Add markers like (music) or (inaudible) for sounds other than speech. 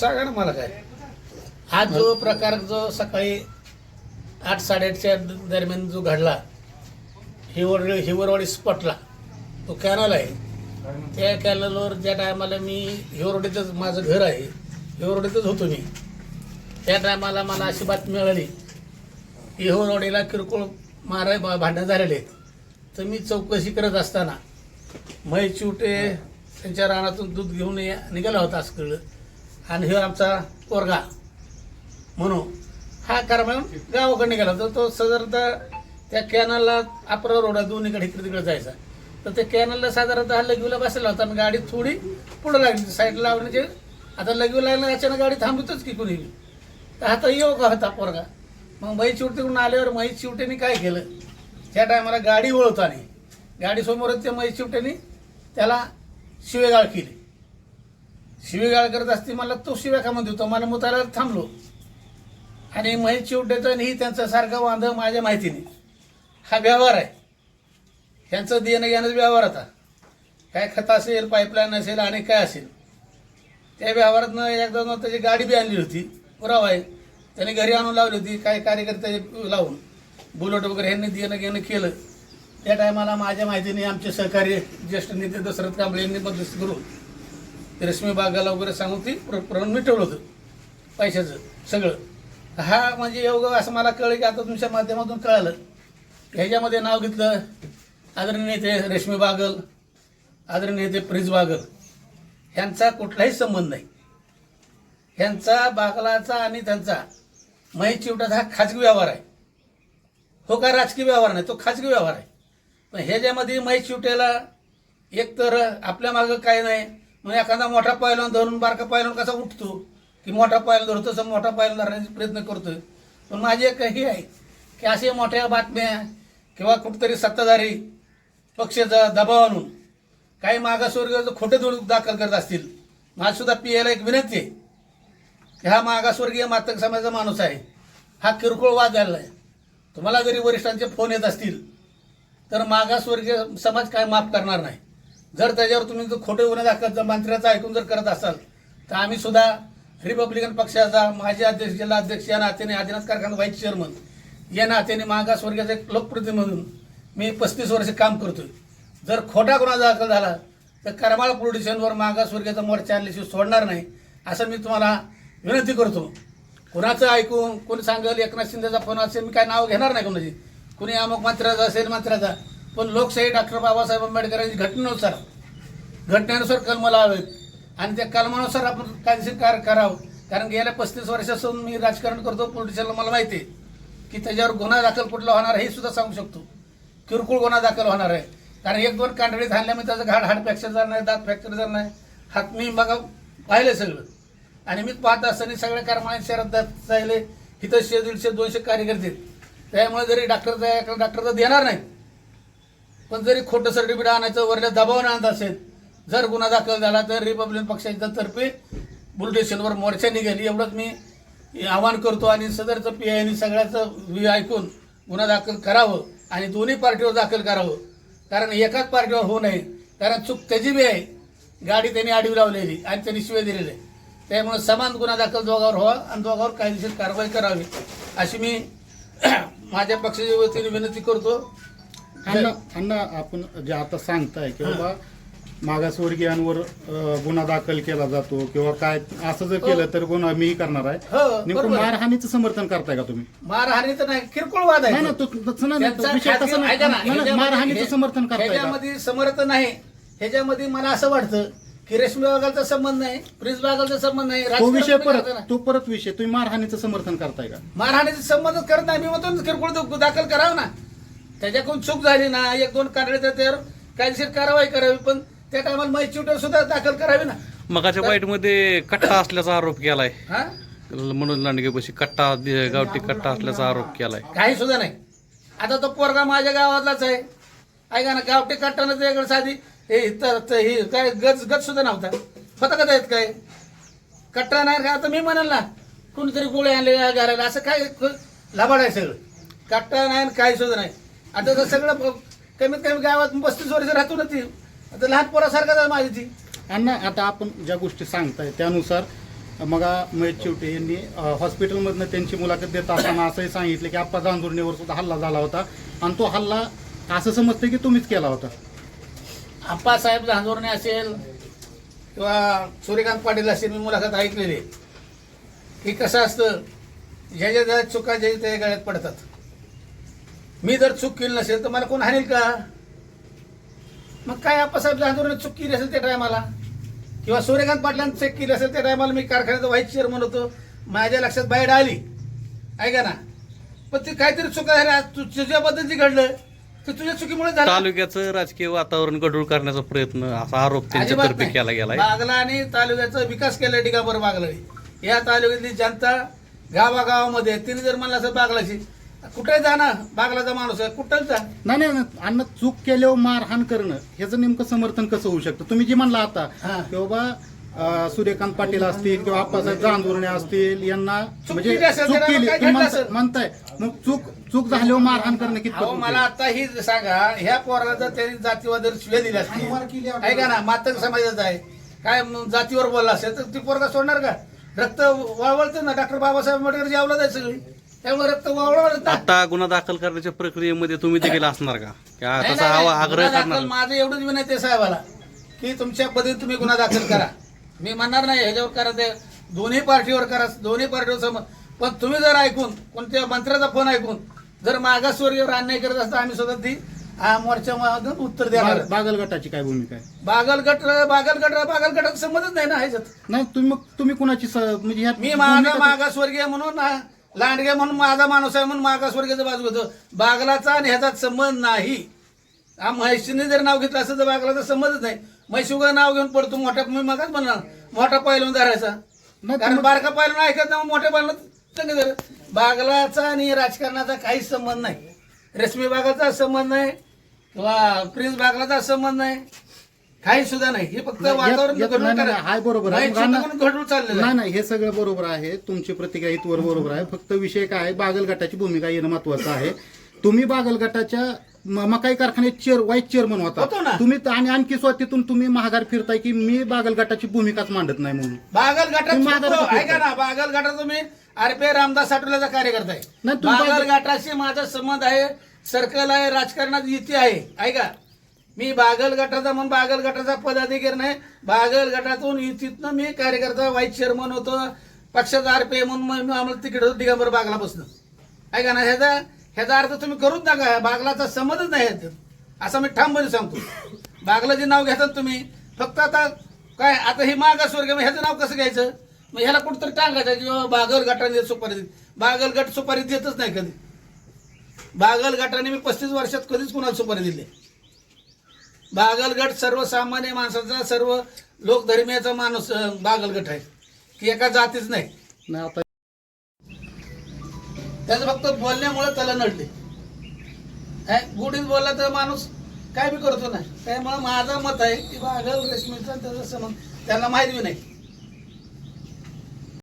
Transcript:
सांगा ना मला काय. आज जो प्रकार जो सकाळी आठ साडेआठच्या दरम्यान जो घडला हिवर हिवरवाडी स्पॉटला तो कॅनल आहे. त्या कॅनलवर ज्या टायमाला मी हिवरवाडीतच माझं घर आहे हिवरवाडीतच होतो मी. त्या टायमाला मला अशी बातमी मिळाली की हिवरवाडीला किरकोळ मारा भांडणं झालेले आहेत. तर मी चौकशी करत असताना मै चिवटे त्यांच्या रानातून दूध घेऊन निघाला होता असं कळलं आणि हे आमचा पोरगा. म्हणून हा कार्यक्रम गावाकडे निघाला तर तो साधारणतः त्या कॅनलला अपरा रोडा दोन्हीकडे इकडे तिकडे जायचा. तर त्या कॅनलला साधारणतः लघवीला बसलेला होता आणि गाडी थोडी पुढं लागली. साईडला लावण्याचे आता लघवी लागल्या अचानक गाडी थांबतच की कोणी. बी. तर आता योग होता पोरगा? मग मै चिवटेकडून आल्यावर मै चिवटेने काय केलं? त्या टायमाला गाडी वळतो गाडी गाडीसमोरच त्या मै चिवटेने त्याला शिवेगाळ केली. शिवेगाळ करत असते मला तो शिव्या का म्हणतो मला मुताला थांबलो. आणि महेश चिवटेचा आणि ही त्यांचा सारखं वांध माझ्या माहितीने. हा व्यवहार आहे. ह्यांचं देणं घेणं व्यवहार आता काय खत असेल पाईपलाईन असेल आणि काय असेल. त्या व्यवहारातनं एकदा त्याची गाडी बी आणली होती. पुरावा आहे. त्याने घरी आणून लावली होती काही कार्यकर्ते लावून. बुलेट वगैरे ह्यांनी देणं घेणं केलं. त्या टायमाला माझ्या माहितीने आमचे सहकारी ज्येष्ठ नेते दशरथ कांबळे यांनी मध्यस्थ करून रेशमी बागाला वगैरे सांगून ती प्र प्रमाण मिटवलं होतं. पैशाचं सगळं. हा म्हणजे योग असं मला कळलं की आता तुमच्या माध्यमातून कळालं. ह्याच्यामध्ये नाव घेतलं आदरणीय नेते रेशमी बागल आदरणीय नेते प्रिज बागल. ह्यांचा कुठलाही संबंध नाही. ह्यांचा बागलाचा आणि त्यांचा महेश चिवटाचा हा खाजगी व्यवहार आहे. हो का राजकीय व्यवहार नाही तो खाजगी व्यवहार आहे. पण ह्याच्यामध्ये महेश चिवट्याला एक तर आपल्या मागं काय नाही मग एखादा मोठा पैलवान धरून बारका पैलवान कसा उठतो? की मोठा पैल धरतो तसं मोठा पैल धरण्याचा प्रयत्न करतोय. पण माझी एक हे आहे की असे मोठ्या बातम्या किंवा कुठतरी सत्ताधारी पक्षाचा दबाव आणून काही मागासवर्गीय खोटे दोष दाखल करत असतील माझसुद्धा पी एला एक विनंती आहे. की हा मागासवर्गीय मातक समाजाचा माणूस आहे. हा किरकोळ वाद झालेला आहे तुम्हाला जरी वरिष्ठांचे फोन येत असतील तर मागासवर्गीय समाज काय माफ करणार नाही. जर त्याच्यावर तुम्ही जर खोटे गुन्हे दाखल जर मंत्र्याचं ऐकून जर करत असाल तर आम्ही सुद्धा रिपब्लिकन पक्षाचा माजी अध्यक्ष जिल्हा अध्यक्ष या नात्याने आदिनाथ कारखाना व्हाईस चेअरमन या नात्याने मागासवर्गीयाचा एक लोकप्रतिनिधी म्हणून मी पस्तीस वर्ष काम करतोय. जर खोटा गुन्हा दाखल झाला तर करमाळ पोलीस स्टेशनवर मागासवर्गीयाचा मोर्चा आणल्याशिवाय सोडणार नाही असं मी तुम्हाला विनंती करतो. कुणाचं ऐकून कोणी सांगेल एकनाथ शिंदेचा फोन असेल मी काय नाव घेणार नाही कोणाची? कुणी अमुक मंत्र्याचा असेल मंत्र्याचा. पण लोकशाही डॉक्टर बाबासाहेब आंबेडकरांची घटनेनुसार घटनेनुसार कलम लावेत. आणि त्या कलमानुसार आपण कायदेशीर कार्य करावं. कारण गेल्या पस्तीस वर्षापासून मी राजकारण करतो पोलिटिशियनला मला माहिती आहे की त्याच्यावर गुन्हा दाखल कुठला होणार आहे हे सुद्धा सांगू शकतो. किरकोळ गुन्हा दाखल होणार आहे. कारण एक दोन कांडळी झाल्यामुळे त्याचं घाड हाड फ्रॅक्चर जाणार नाही दात फ्रॅक्चर जाणार नाही. हात मी बघा पाहिलं सगळं. आणि मी पाहत असताना सगळ्या कर्माने शहरात जायले इथं शे दीडशे दोनशे कार्यकर्ते त्यामुळे जरी डॉक्टर डॉक्टर तर देणार नाही पण जरी खोटं सर्टिफिकेट आणायचं वरल्या दबावानं आणत असेल जर गुन्हा दाखल झाला तर रिपब्लिकन पक्षाच्या तर्फे बुलटेशनवर मोर्चा निघेल. एवढंच मी आवाहन करतो आणि सदरचं पी आयनी सगळ्याचं ऐकून गुन्हा दाखल करावं आणि दोन्ही पार्टीवर दाखल करावं. कारण एकाच पार्टीवर होऊ नये. कारण चूक त्याची बी आहे. गाडी त्यांनी आडवी लावलेली आणि त्यांनी शिवाय दिलेले त्यामुळे समान गुन्हा दाखल दोघावर व्हावा आणि दोघावर कायदेशीर कारवाई करावी अशी मी (clears throat) माझ्या पक्षाच्या वतीने विनंती करतो. आपण जे आता सांगताय की बाबा मागासवर्गीयांवर अं, गुन्हा दाखल केला जातो किंवा काय असं जर केलं तर गुन्हा मी करणार आहे. हो नेमकं बरोबर आहे. मारहाणीचं समर्थन करताय का तुम्ही? मारहाणी तर नाही किरकोळ वाद आहे नाही ना तो तसं नाही ना, तो त्यांचा विषय तसा खाजगी- नाही. ऐका ना, नाही, नाही, ह्याच्यामध्ये- मारहाणीचं समर्थन करताय का? ह्याच्यामध्ये समर्थ नाही. ह्याच्यामध्ये मला असं वाटतं की रेशमी बागाचा संबंध नाही प्रिन्स बागाचा संबंध नाही तो विषय परत. तो परत विषय. तुम्ही मारहाणीचं समर्थन करताय का? मारहाणीचा संबंध करत नाही. मी म्हणतो ना, किरकोळ दाखल करावं ना. त्याच्याकडून चूक झाली ना एक दोन तर त्यावर कायदेशीर कारवाई करावी पण त्या टायमाला मैच्युटर सुद्धा दाखल करावी ना. मगाच्या बाईटमध्ये कट्टा असल्याचा आरोप केलाय. हा? मनोज लांडगेपाशी कट्टा दि- गावठी कट्टा असल्याचा आरोप केलाय. काही सुद्धा नाही. आता तो पोरगा माझ्या गावातलाच आहे. ऐका ना गावठी काढताना त्याकडे साधी. हे तर तर हे काय गज गज सुद्धा नव्हता. होता का त्यात काय? कट्टा नाही का? आता मी म्हणाल ना कोणीतरी गोळे आणले घराला असं काय लाभाड आहे सगळं. कट्टा नाही आणि काही सुद्धा नाही. आता तर सगळं कमीत कमी गावात पस्तीस वर्ष राहतो ना ती. आता लहान पोरासारखाच आहे माझी ती. अण्णा आता आपण ज्या गोष्टी सांगताय त्यानुसार मग महेश चिवटे यांनी हॉस्पिटलमधनं त्यांची मुलाखत देत असताना असंही सांगितलं की आप्पा जांजुर्णीवर सुद्धा हल्ला झाला होता. आणि तो हल्ला असं समजतं की तुम्हीच केला होता? आप्पासाहेब झांजोरणे असेल किंवा सूर्यकांत पाटील असेल मी मुलाखत ऐकलेली. की कसं असतं ज्याच्या ज्या चुका ज्या त्या गळ्यात पडतात. मी जर चूक केली नसेल तर मला कोण हाणेल का? मग काय आप्पासाहेब झांजोरणे चूक केली असेल त्या टायमाला किंवा सूर्यकांत पाटलांनी चेक केली असेल त्या टायमाला मी कारखान्याचा व्हाईस चेअरमन होतो. माझ्या लक्षात बाहेर आली. ऐका ना? पण ती काहीतरी चुका झाल्या तुझ्याबद्दल जे घडलं. ते तुझ्या चुकीमुळे झालं. तालुक्याचं राजकीय वातावरण गढूळ करण्याचा प्रयत्न असा आरोप त्यांच्यातर्फे. केला गेलाय. बागला आणि तालुक्याचा विकास केला डिगाबर बागलाने या तालुक्यातली जनता गावागावामध्ये तिने जर म्हणलं असं बागलाची कुठे जा ना बागलाचा माणूस आहे कुठं जा नाही नाही नाही. अन्न चूक केल्यावर मारहाण करणं ह्याचं नेमकं समर्थन कसं होऊ शकतं तुम्ही जे म्हणला आता हा. की बाबा अं, सूर्यकांत पाटील असतील किंवा आप्पासाहेब जांजुर्णे असतील यांना चूक म्हणजे केली असेल, चूक त्याला केली काय तुम्ही घडलं म्हणता- असेल? म्हणताय मग चूक चूक झाल्यावर मारहाण करणं कितपत अहो मला? आता ही सांगा ह्या पोराला जर त्यांनी जातीवाद शिवे दिले असतील ऐका ना मातक समाजाचा आहे काय म- जातीवर बोलला असेल तर ती पोरगा सोडणार का रक्त वळवळतं ना डॉक्टर बाबासाहेब आंबेडकर जेवला जाय सगळी त्यामुळे रक्त आता गुन्हा दाखल करण्याच्या प्रक्रियेमध्ये तुम्ही देखील असणार का? तसा आवा-. आग्रह गुन्हा दाखल करणार? माझं एवढंच विनंती आहे साहेबाला की तुमच्या पद्धतीने तुम्ही गुन्हा दाखल करा. मी म्हणणार नाही ह्याच्यावर करा ते दोन्ही पार्टीवर करा दोन्ही पार्टीवर सम पण तुम्ही जर ऐकून कोणत्या मंत्र्याचा फोन ऐकून जर मागासवर्गीवर अन्याय करत असता आम्ही सुद्धा ती हा मोर्चामधून उत्तर देणार. बाग- बागल गटाची काय भूमिका आहे? बागलगट बागलगट बागलगटात संबंधच नाही ना ह्याच्यात. नाही तुम्ही मग तुम्ही कुणाची स- म्हणजे ह्यात मी माझा भूमिका- मागासवर्गीय म्हणून लांडगे म्हणून माझा माणूस आहे म्हणून मागासवर्गीयचा बाजू घेतो. बागलाचा आणि ह्याचा संबंध नाही. हा म्हैशीने जर नाव घेतलं असं तर बागलाचा संबंधच नाही. म्हैशी उगा नाव घेऊन पडतो मोठा मी मगाच म्हणणार मोठा पैलून धरायचा. कारण बारका पैलून ऐकत नाही मोठ्या धर बागलाचा आणि राजकारणाचा काहीच संबंध नाही. रेशमी बागाचा संबंध नाही. किंवा प्रिन्स बागलाचा संबंध नाही. काही सुद्धा नाही. हे फक्त वातावरण यात- घडवून नाही, नाही, करा. हाय बरोबर आहे. नाही नाही हे सगळं बरोबर आहे. तुमची प्रतिक्रिया इथवर बरोबर आहे. फक्त विषय काय आहे बागल गटाची भूमिका येणं महत्वाचं आहे. तुम्ही बागल गटाच्या म- मकाई कारखान्यात चेअर व्हाईस चेअरमन होतो. होता ना. तुम्ही त- आणि आणखी स्वतःतून तुम्ही महागार फिरताय की मी बागल गटाची भूमिकाच मांडत नाही म्हणून. बागल तुम्ही ऐका ना बागल तुम्ही आरपीआय रामदास साठवल्याचा कार्यकर्ता आहे नाही, तुम्ही बागल बागल- गटाशी माझा संबंध आहे. सर्कल आहे राजकारणात युती आहे. ऐका. मी बागल गटाचा म्हणून बागल गटाचा पदाधिकारी नाही. बागल गटातून तिथनं मी कार्यकर्ता व्हाईस चेअरमन होतो. पक्षाचा आरपीआय म्हणून मग आम्हाला तिकडं होतं दिगंबर बागला बसणं ऐका ना ह्याचा ह्याचा अर्थ तुम्ही करून टाका. बागलाचा संबंधच नाही ह्याच्यात असं मी ठामपणे सांगतो. बागलाचे नाव घेतात तुम्ही फक्त आता काय आता हे मागासवर्ग मग ह्याचं नाव कसं घ्यायचं? मग ह्याला कुठंतरी टांगायचं किंवा बागल गटाने सुपारी बागल गट सुपारी देतच नाही कधी. बागल गटाने मी पस्तीस वर्षात कधीच कुणाला सुपारी दिली बागल गट सर्वसामान्य माणसाचा सर्व लोकधर्मीयाचा माणूस अं, बागल गट आहे. की एका जातीच नाही. नाही आता त्याचं फक्त बोलण्यामुळे त्याला नडले. गुढीत बोलला तर माणूस काय बी करतो ना त्यामुळे माझं मत आहे की बागल रेशमीचा त्याचा संबंध त्यांना माहिती बी नाही.